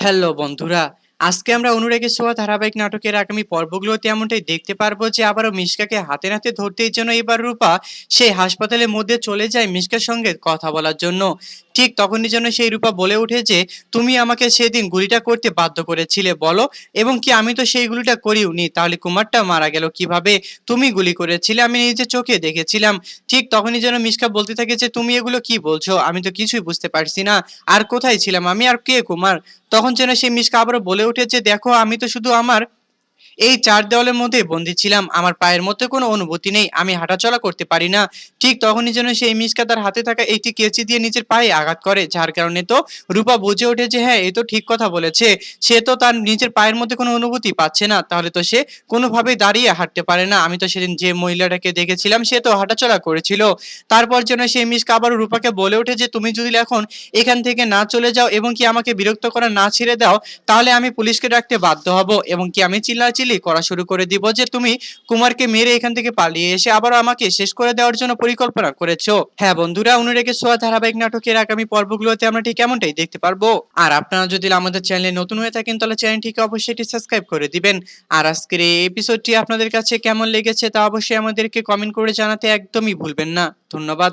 Hello বন্ধুরা আজকে আমরা অনুরাগের ছোঁয়া ধারাবাহিক নাটকের আগামী পর্বগুলোতে এমনটাই দেখতে পারব যে আবারও মিশকাকে হাতে নাতে ধরতেই জন্য এবার রূপা সেই হাসপাতালের মধ্যে চলে যায় মিশকার সঙ্গে কথা বলার জন্য। ঠিক তখনই যেন সেই রূপা বলে ওঠে যে, তুমি আমাকে সেদিন গুলিটা করতে বাধ্য করেছিলে, বলো। এবং কি আমি তো সেই গুলিটা করিওনি? তাহলে কুমারটা মারা গেল কীভাবে? তুমি গুলি করেছিলে, আমি নিজে চোখে দেখেছিলাম। ঠিক তখনই যেন মিশকা বলতে থাকে যে, তুমি এগুলো কি বলছো? আমি তো কিছুই বুঝতে পারছি না। আর কোথায় ছিলাম? আমি আর কে কুমার? তখন যেন সেই মিশকা আবারও বলে যে দেখো আমি তো শুধু আমার এই চার দেওয়ালের মধ্যে বন্দি ছিলাম। আমার পায়ের মধ্যে কোনো অনুভূতি নেই। আমি হাঁটাচলা করতে পারি না। ঠিক তখনই যেন সেই মিসকা তার হাতে থাকা একটি কেচি দিয়ে নিজের পায়ে আঘাত করে। যার কারণে তো রূপা বুঝে ওঠে যে হ্যাঁ এ তো ঠিক কথা বলেছে। সে তো তার নিজের পায়ের মধ্যে কোনো অনুভূতি পাচ্ছে না। তাহলে তো সে কোনোভাবেই দাঁড়িয়ে হাঁটতে পারে না। আমি তো সেদিন যে মহিলাটাকে দেখেছিলাম, সে তো হাঁটাচলা করেছিল। তারপর যেন সেই মিসকা আবার রূপাকে বলে ওঠে যে, তুমি যদি এখন এখান থেকে না চলে যাও এবং কি আমাকে বিরক্ত করা না ছেড়ে দাও, তাহলে আমি পুলিশকে ডাকতে বাধ্য হব এবং কি আমি চিল্লাচিল্লি করা শুরু করে দিব যে তুমি কুমারকে মেরে এখান থেকে পালিয়ে এসে আবারও আমাকে শেষ করে দেওয়ার জন্য পরিকল্পনা করেছ। হ্যাঁ বন্ধুরা অনুরেগে সোয়া ধারাবাহিক নাটকের আগামী পর্বগুলোতে আমরা ঠিক এমনটাই দেখতে পারব। আর আপনারা যদি আমাদের চ্যানেলে নতুন হয়ে থাকেন, তাহলে চ্যানেলটিকে অবশ্যই এটি সাবস্ক্রাইব করে দিবেন। আর আজকের এই এপিসোডটি আপনাদের কাছে কেমন লেগেছে তা অবশ্যই আমাদেরকে কমেন্ট করে জানাতে একদমই ভুলবেন না। ধন্যবাদ।